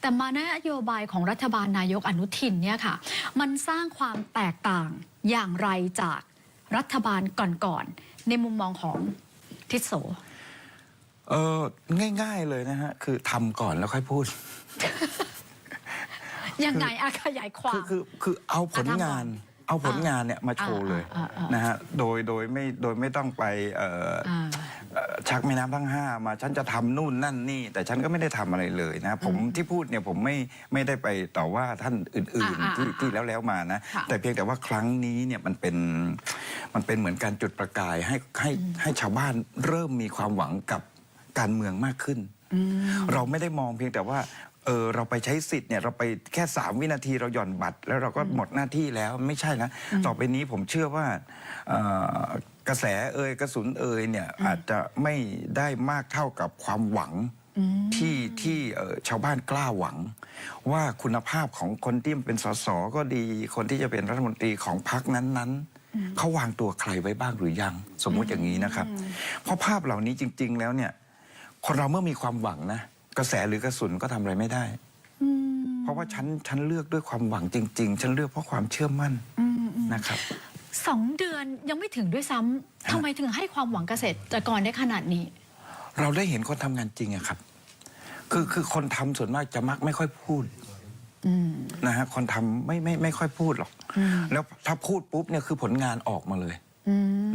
แต่มานโยบายของรัฐบาลนายกอนุทินเนี่ยค่ะ มันสร้างความแตกต่างอย่างไรจากรัฐบาลก่อนๆในมุมมองของทิศโสเออง่าย ๆเลยนะฮะ คือทำก่อนแล้วค่อยพูด ยังไงอาขยายควาคือมคือคือเอาผลงาน เอาผลงานเนี่ยมาโชว์เลยอ่าอ่าอ่านนะฮะโดยโดยไม่โดยไม่ต้องไปเอ่อออ่าเอ่อชักแม่น้ำทั้งห้ามาฉันจะทำนู่นนั่นนี่ แต่ฉันก็ไม่ได้ทำอะไรเลยนะผมที่พูดเนี่ยผมไม่ไม่ได้ไปต่อว่าท่านอื่น อ่าๆที่อ่าที่แล้วแล้วมานะค่ะแต่เพียงแต่ว่าครั้งนี้เนี่ยมันเป็นมันเป็นเหมือนการจุดประกายให้ให้ให้ชาวบ้านเริ่มมีความหวังกับการเมืองมากขึ้น เราไม่ได้มองเพียงแต่ว่าเออเราไปใช้สิทธิ์เนี่ยเราไปแค่ 3 วินาทีเราหย่อนบัตร แล้วเราก็หมดหน้าที่แล้วไม่ใช่นะ ต่อไปนี้ผมเชื่อว่าเอ่อกระแสเอ่ยกระสุนเอ่ยเนี่ยอาจจะไม่ได้มากเท่ากับความหวังที่ที่เอ่อชาวบ้านกล้าหวัง ว่าคุณภาพของคนที่เป็นสสก็ดี คนที่จะเป็นรัฐมนตรีของพรรคนั้นๆเขาวางตัวใครไว้บ้างหรือยัง สมมุติอย่างนี้นะครับ เพราะภาพเหล่านี้จริง ๆ แล้วเนี่ย คนเราเมื่อมีความหวังนะ กระแสหรือกระสุนก็ทำอะไรไม่ได้ เพราะว่าฉันฉันเลือกด้วยความหวังจริง ๆ ฉันเลือกเพราะความเชื่อมั่นนะครับ สองเดือนยังไม่ถึงด้วยซ้ำทำไมถึงให้ความหวังเกษตรกรได้ขนาดนี้ เราได้เห็นคนทำงานจริงอะครับ คือคือคนทำส่วนมากจะมักไม่ค่อยพูดนะฮะคนทำไม่ไม่ไม่ค่อยพูดหรอก แล้วถ้าพูดปุ๊บเนี่ยคือผลงานออกมาเลย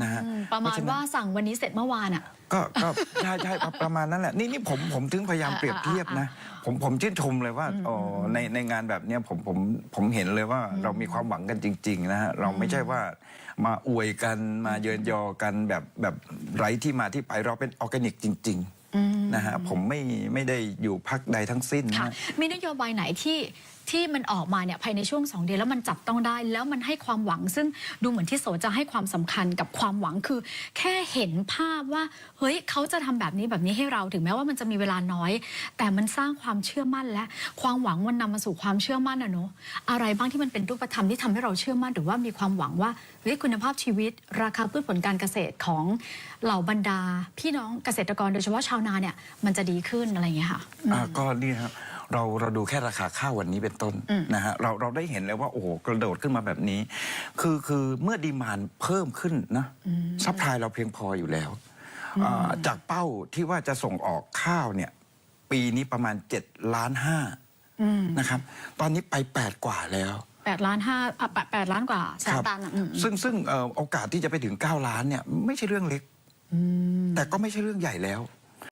นะฮะอืมประเพมาราะณฉะนั้น ว่าสั่งวันนี้เสร็จเมื่อวานอะ ก็ก็ใช่ใช่ประประมาณนั้นแหละนี่นี่ผมผมถึงพยายามอ่าเปรียบเทียบนะ ผมผมชื่นชมเลยว่าอ๋อในในงานแบบเนี้ยผมผมผมเห็นเลยว่าเรามีความหวังกันจริง ๆ นะฮะเราไม่ใช่ว่ามาอวยกันมาเยินยอกันแบบแบบไร้ที่มาที่ไปเราเป็นออร์แกนิกจริง ๆ นะฮะผมไม่ไม่ได้อยู่พักใดทั้งสิ้นค่ะ นะ มีนโยบายไหนที่ ที่มันออกมาเนี่ยภายในช่วงสองเดือนแล้วมันจับต้องได้ แล้วมันให้ความหวัง ซึ่งดูเหมือนที่โสจะให้ความสำคัญกับความหวังคือ แค่เห็นภาพว่าเฮ้ยเขาจะทำแบบนี้แบบนี้ให้เราถึงแม้ว่ามันจะมีเวลาน้อย แต่มันสร้างความเชื่อมั่นและ ความหวังมันนำมาสู่ความเชื่อมั่นอะเนอะอะไรบ้างที่มันเป็นรูปธรรมที่ทำให้เราเชื่อมั่น หรือว่ามีความหวังว่าเฮ้ยคุณภาพชีวิต ราคาพืชผลการเกษตรของเหล่าบรรดา พี่น้องเกษตรกรโดยเฉพาะชาวนาเนี่ยมันจะดีขึ้นอะไรอย่างเงี้ยค่ะอ่าก็นี่ครับ เราเราดูแค่ราคาข้าววันนี้เป็นต้นนะฮะเราเราได้เห็นเลยว่าโอ้โหกระโดดขึ้นมาแบบนี้ คือคือเมื่อดีมานเพิ่มขึ้นนะซัพพลายเราเพียงพออยู่แล้วอ่าจากเป้าที่ว่าจะส่งออกข้าวเนี่ย ปีนี้ประมาณ7ล้านห้านะครับ ตอนนี้ไป 8 กว่าแล้วแปดล้านห้าอะแปดแปดล้านกว่าแสนตันอะอืมซึ่งซึ่งเอ่อโอกาสที่จะไปถึง 9 ล้านเนี่ย ไม่ใช่เรื่องเล็ก แต่ก็ไม่ใช่เรื่องใหญ่แล้ว